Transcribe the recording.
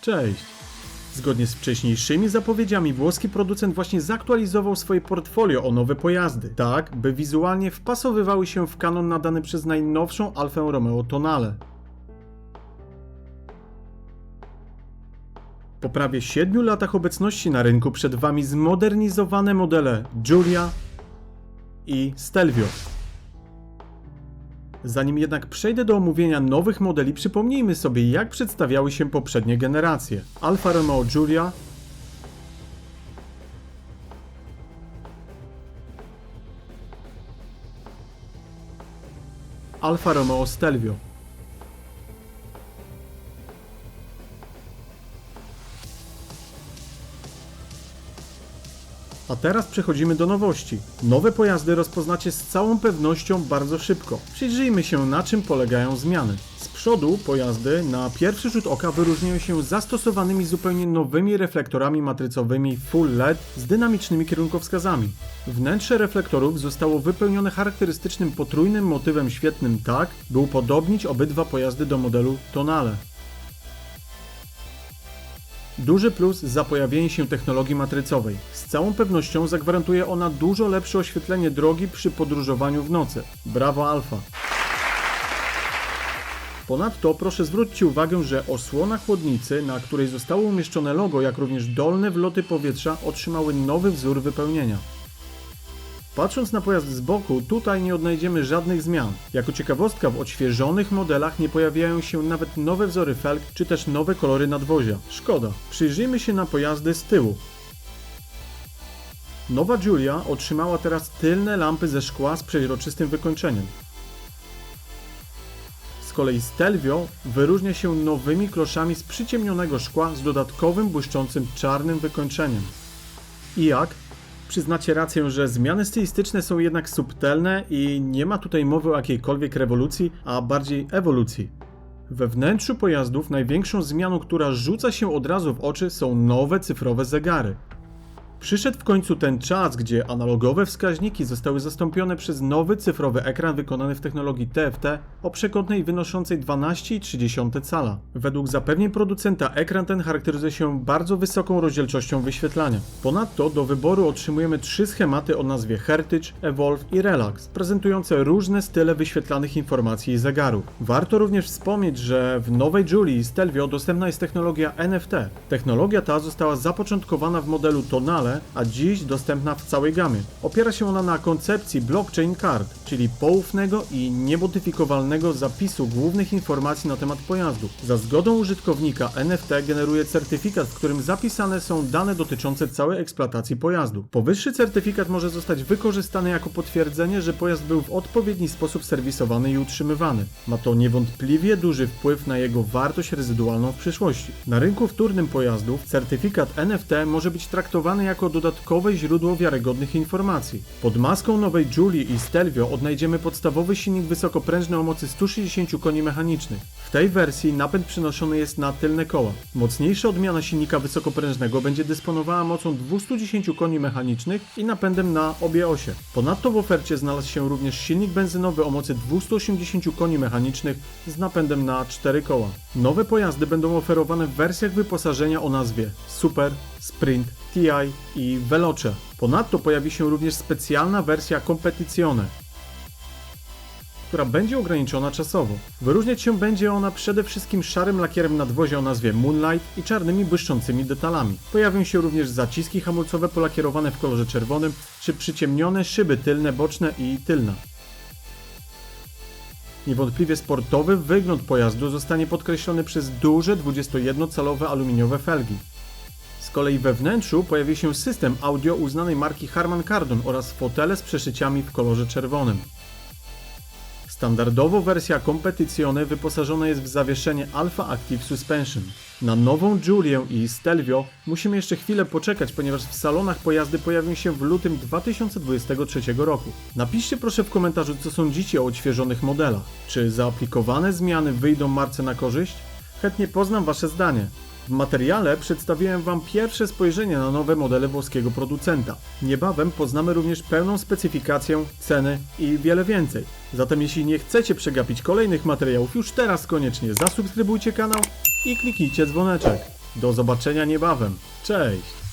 Cześć! Zgodnie z wcześniejszymi zapowiedziami, włoski producent właśnie zaktualizował swoje portfolio o nowe pojazdy, tak by wizualnie wpasowywały się w kanon nadany przez najnowszą Alfę Romeo Tonale. Po prawie 7 latach obecności na rynku przed Wami zmodernizowane modele Giulia i Stelvio. Zanim jednak przejdę do omówienia nowych modeli, przypomnijmy sobie, jak przedstawiały się poprzednie generacje. Alfa Romeo Giulia, Alfa Romeo Stelvio. A teraz przechodzimy do nowości. Nowe pojazdy rozpoznacie z całą pewnością bardzo szybko. Przyjrzyjmy się na czym polegają zmiany. Z przodu pojazdy na pierwszy rzut oka wyróżniają się zastosowanymi zupełnie nowymi reflektorami matrycowymi Full LED z dynamicznymi kierunkowskazami. Wnętrze reflektorów zostało wypełnione charakterystycznym potrójnym motywem świetnym tak, by upodobnić obydwa pojazdy do modelu Tonale. Duży plus za pojawienie się technologii matrycowej. Z całą pewnością zagwarantuje ona dużo lepsze oświetlenie drogi przy podróżowaniu w nocy. Brawo Alfa! Ponadto proszę zwróćcie uwagę, że osłona chłodnicy, na której zostało umieszczone logo, jak również dolne wloty powietrza otrzymały nowy wzór wypełnienia. Patrząc na pojazd z boku, tutaj nie odnajdziemy żadnych zmian. Jako ciekawostka w odświeżonych modelach nie pojawiają się nawet nowe wzory felg, czy też nowe kolory nadwozia. Szkoda. Przyjrzyjmy się na pojazdy z tyłu. Nowa Giulia otrzymała teraz tylne lampy ze szkła z przeźroczystym wykończeniem. Z kolei Stelvio wyróżnia się nowymi kloszami z przyciemnionego szkła z dodatkowym błyszczącym czarnym wykończeniem. I jak? Przyznacie rację, że zmiany stylistyczne są jednak subtelne i nie ma tutaj mowy o jakiejkolwiek rewolucji, a bardziej ewolucji. We wnętrzu pojazdów największą zmianą, która rzuca się od razu w oczy, są nowe cyfrowe zegary. Przyszedł w końcu ten czas, gdzie analogowe wskaźniki zostały zastąpione przez nowy cyfrowy ekran wykonany w technologii TFT o przekątnej wynoszącej 12,3 cala. Według zapewnień producenta ekran ten charakteryzuje się bardzo wysoką rozdzielczością wyświetlania. Ponadto do wyboru otrzymujemy trzy schematy o nazwie Heritage, Evolve i Relax, prezentujące różne style wyświetlanych informacji i zegarów. Warto również wspomnieć, że w nowej Julii i Stelvio dostępna jest technologia NFT. Technologia ta została zapoczątkowana w modelu Tonale, a dziś dostępna w całej gamie. Opiera się ona na koncepcji blockchain card, czyli poufnego i niemodyfikowalnego zapisu głównych informacji na temat pojazdu. Za zgodą użytkownika NFT generuje certyfikat, w którym zapisane są dane dotyczące całej eksploatacji pojazdu. Powyższy certyfikat może zostać wykorzystany jako potwierdzenie, że pojazd był w odpowiedni sposób serwisowany i utrzymywany. Ma to niewątpliwie duży wpływ na jego wartość rezydualną w przyszłości. Na rynku wtórnym pojazdów certyfikat NFT może być traktowany jako dodatkowe źródło wiarygodnych informacji. Pod maską nowej Julii i Stelvio odnajdziemy podstawowy silnik wysokoprężny o mocy 160 koni mechanicznych. W tej wersji napęd przenoszony jest na tylne koła. Mocniejsza odmiana silnika wysokoprężnego będzie dysponowała mocą 210 koni mechanicznych i napędem na obie osie. Ponadto w ofercie znalazł się również silnik benzynowy o mocy 280 koni mechanicznych z napędem na 4 koła. Nowe pojazdy będą oferowane w wersjach wyposażenia o nazwie Super, Sprint, TI i Veloce. Ponadto pojawi się również specjalna wersja Competizione, która będzie ograniczona czasowo. Wyróżniać się będzie ona przede wszystkim szarym lakierem nadwozia o nazwie Moonlight i czarnymi błyszczącymi detalami. Pojawią się również zaciski hamulcowe polakierowane w kolorze czerwonym, czy przyciemnione szyby tylne, boczne i tylna. Niewątpliwie sportowy wygląd pojazdu zostanie podkreślony przez duże 21-calowe aluminiowe felgi. Z kolei we wnętrzu pojawi się system audio uznanej marki Harman Kardon oraz fotele z przeszyciami w kolorze czerwonym. Standardowo wersja Competizione wyposażona jest w zawieszenie Alpha Active Suspension. Na nową Julię i Stelvio musimy jeszcze chwilę poczekać, ponieważ w salonach pojazdy pojawią się w lutym 2023 roku. Napiszcie proszę w komentarzu, co sądzicie o odświeżonych modelach. Czy zaaplikowane zmiany wyjdą marce na korzyść? Chętnie poznam Wasze zdanie. W materiale przedstawiłem Wam pierwsze spojrzenie na nowe modele włoskiego producenta. Niebawem poznamy również pełną specyfikację, ceny i wiele więcej. Zatem jeśli nie chcecie przegapić kolejnych materiałów, już teraz koniecznie zasubskrybujcie kanał i kliknijcie dzwoneczek. Do zobaczenia niebawem. Cześć!